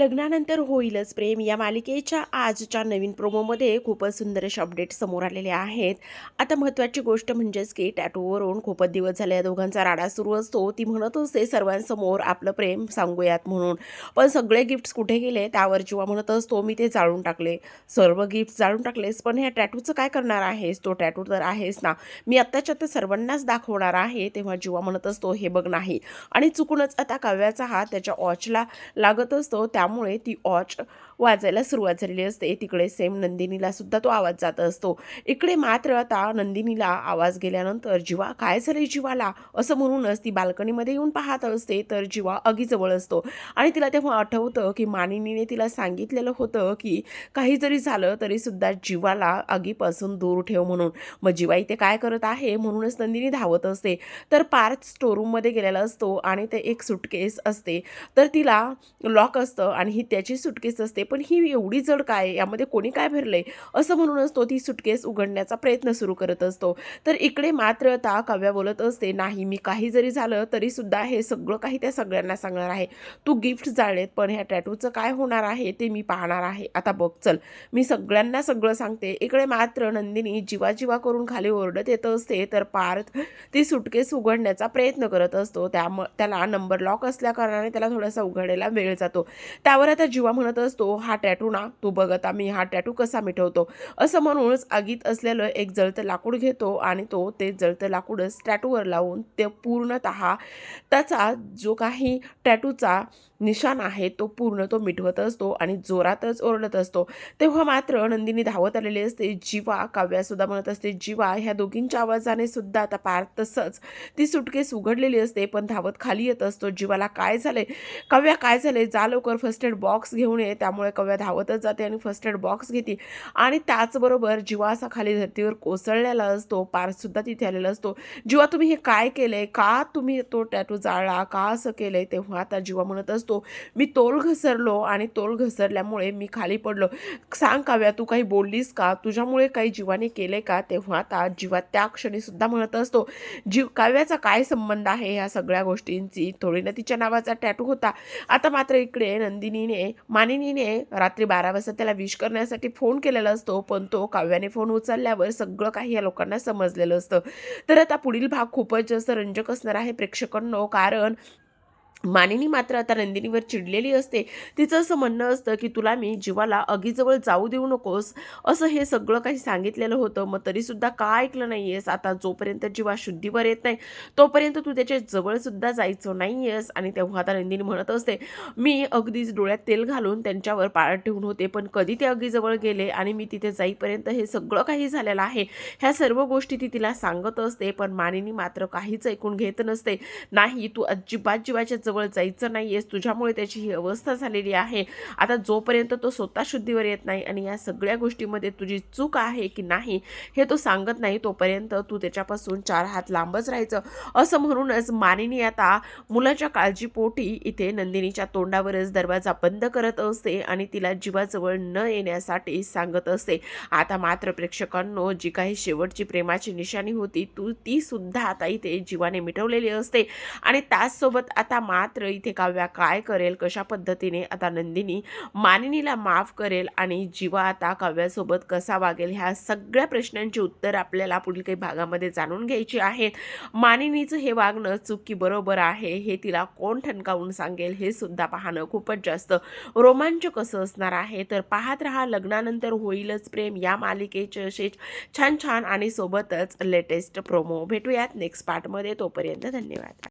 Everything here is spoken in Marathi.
लग्नानंतर होईलच प्रेम. या मालिकेच्या आजच्या नवीन प्रोमोमध्ये खूपच सुंदर असे अपडेट समोर आलेले आहेत. आता महत्त्वाची गोष्ट म्हणजेच की टॅटूवरून खूपच दिवस झाले या दोघांचा राडा सुरू असतो. ती म्हणत असते सर्वांसमोर आपलं प्रेम सांगूयात म्हणून. पण सगळे गिफ्ट्स कुठे गेले? त्यावर जेव्हा म्हणत असतो मी ते जाळून टाकले. सर्व गिफ्ट जाळून टाकलेस पण ह्या टॅटूचं काय करणार आहेस? तो टॅटू तर आहेस ना. मी आत्ताच्या तर सर्वांनाच दाखवणार आहे. तेव्हा जेव्हा म्हणत असतो हे बघ नाही. आणि चुकूनच आता काव्याचा हात त्याच्या वॉचला लागत असतो. त्या त्यामुळे ती वॉच वाजायला सुरुवात झालेली असते. तिकडे सेम नंदिनीला सुद्धा तो आवाज जात असतो. इकडे मात्र आता नंदिनीला आवाज गेल्यानंतर जीवा काय झालंय जीवाला? असं म्हणूनच ती बाल्कनीमध्ये येऊन पाहत असते. तर जीवा अगीजवळ असतो. आणि तिला तेव्हा आठवतं की मानिनीने तिला सांगितलेलं होतं की काही जरी झालं तरी सुद्धा जीवाला आगीपासून दूर ठेव म्हणून. मग जीवा इथे काय करत आहे म्हणूनच नंदिनी धावत असते. तर पार्थ स्टोरूममध्ये गेलेला असतो आणि ते एक सुटकेस असते. तर तिला लॉक असतं. आणि ही त्याची सुटकेस असते. पण ही एवढी जड काय यामध्ये कोणी काय भरलंय? असं म्हणूनच तो ती सुटकेस उघडण्याचा प्रयत्न सुरू करत असतो. तर इकडे मात्र ता काव्या बोलत असते नाही मी काही जरी झालं तरी सुद्धा हे सगळं काही त्या सगळ्यांना सांगणार आहे. तू गिफ्ट जाळलेत पण ह्या टॅटूचं काय होणार आहे ते मी पाहणार आहे. आता बघ चल मी सगळ्यांना सगळं सांगते. इकडे मात्र नंदिनी जीवाजीवा करून खाली ओरडत येत असते तर पार्थ ती सुटकेस उघडण्याचा प्रयत्न करत असतो. त्याम त्याला नंबर लॉक असल्या कारणाने त्याला थोडासा उघडायला वेळ जातो. त्यावर आता जीवा म्हणत असतो हा टॅटू ना तू बघत आम्ही हा टॅटू कसा मिटवतो असं म्हणूनच आगीत असलेलं एक जळतं लाकूड घेतो आणि तो ते जळतं लाकूडच टॅटूवर लावून ते पूर्णतः त्याचा जो काही टॅटूचा निशाण आहे तो पूर्ण तो मिटवत असतो आणि जोरातच ओरडत असतो. तेव्हा मात्र नंदिनी धावत आलेली असते. जीवा काव्यासुद्धा म्हणत असते जीवा ह्या दोघींच्या आवाजाने सुद्धा आता पार तसंच. ती सुटकेस उघडलेली असते पण धावत खाली येत असतो. जीवाला काय झाले काव्या काय झाले जा लवकर फर्स्ट एड बॉक्स घेऊन ये त्यामुळे कव्या धावतच जाते आणि फर्स्ट एड बॉक्स घेते. आणि त्याचबरोबर जीवा असा खाली धर्तीवर कोसळलेला असतो पारसुद्धा तिथे आलेला असतो. जीवा तुम्ही हे काय केलंय? का तुम्ही तो टॅटू जाळला? का असं केलंय? तेव्हा आता जीवा म्हणत असतो मी तोल घसरलो आणि तोल घसरल्यामुळे मी खाली पडलो. सांग काव्या तू काही बोललीस का? तुझ्यामुळे काही जीवाने केले का? तेव्हा आता जीवा त्या क्षणी सुद्धा म्हणत असतो जीव काव्याचा काय संबंध आहे ह्या सगळ्या गोष्टींची? थोडी ना तिच्या नावाचा टॅटू होता. आता मात्र इकडे नंदिनीने मानिनीने रात्री बारा वाजता त्याला विश करण्यासाठी फोन केलेला असतो. पण तो काव्याने फोन उचलल्यावर सगळं काही या लोकांना समजलेलं असतं. तर आता पुढील भाग खूपच जास्त रंजक असणार आहे प्रेक्षकांनो. कारण मानिनी मात्र आता नंदिनीवर चिडलेली असते. तिचं असं म्हणणं असतं की तुला मी जीवाला अगीजवळ जाऊ देऊ नकोस. असं हे सगळं काही सांगितलेलं होतं. मग तरीसुद्धा का ऐकलं नाही आहेस आता जोपर्यंत जीवा शुद्धीवर येत नाही तोपर्यंत तू त्याच्या जवळसुद्धा जायचं नाही आहेस आणि तेव्हा आता नंदिनी म्हणत असते मी अगदीच डोळ्यात तेल घालून त्यांच्यावर पाळत ठेवून होते पण कधी ते अगीजवळ गेले आणि मी तिथे जाईपर्यंत हे सगळं काही झालेलं आहे. ह्या सर्व गोष्टी ती तिला सांगत असते पण मानिनी मात्र काहीच ऐकून घेत नसते. नाही तू अजिबात जीवाच्या जवळ जायचं नाही आहेस. तुझ्यामुळे त्याची ही अवस्था झालेली आहे. आता जोपर्यंत तो स्वतः शुद्धीवर येत नाही आणि या सगळ्या गोष्टीमध्ये तुझी चूक आहे की नाही हे तो सांगत नाही तोपर्यंत तू त्याच्यापासून चार हात लांबच राहायचं. असं म्हणूनच मानिनी आता मुलाच्या काळजीपोटी इथे नंदिनीच्या तोंडावरच दरवाजा बंद करत असते आणि तिला जीवाजवळ न येण्यासाठी सांगत असते. आता मात्र प्रेक्षकांनो जी काही शेवटची प्रेमाची निशाणी होती तू ती सुद्धा आता इथे जीवाने मिटवलेली असते. आणि त्याचसोबत आता मा मात्र इथे काव्या काय करेल कशा पद्धतीने आता नंदिनी मानिनीला माफ करेल आणि जीवा आता काव्यासोबत कसा वागेल ह्या सगळ्या प्रश्नांची उत्तर आपल्याला पुढील काही भागामध्ये जाणून घ्यायची आहेत. मानिनीचं हे वागणं चुकी बरोबर आहे हे तिला कोण ठणकावून सांगेल हे सुद्धा पाहणं खूपच जास्त रोमांचक असं असणार आहे. तर पाहत राहा लग्नानंतर होईलच प्रेम या मालिकेचे असेच छान छान आणि सोबतच लेटेस्ट प्रोमो भेटूयात नेक्स्ट पार्टमध्ये तोपर्यंत धन्यवाद.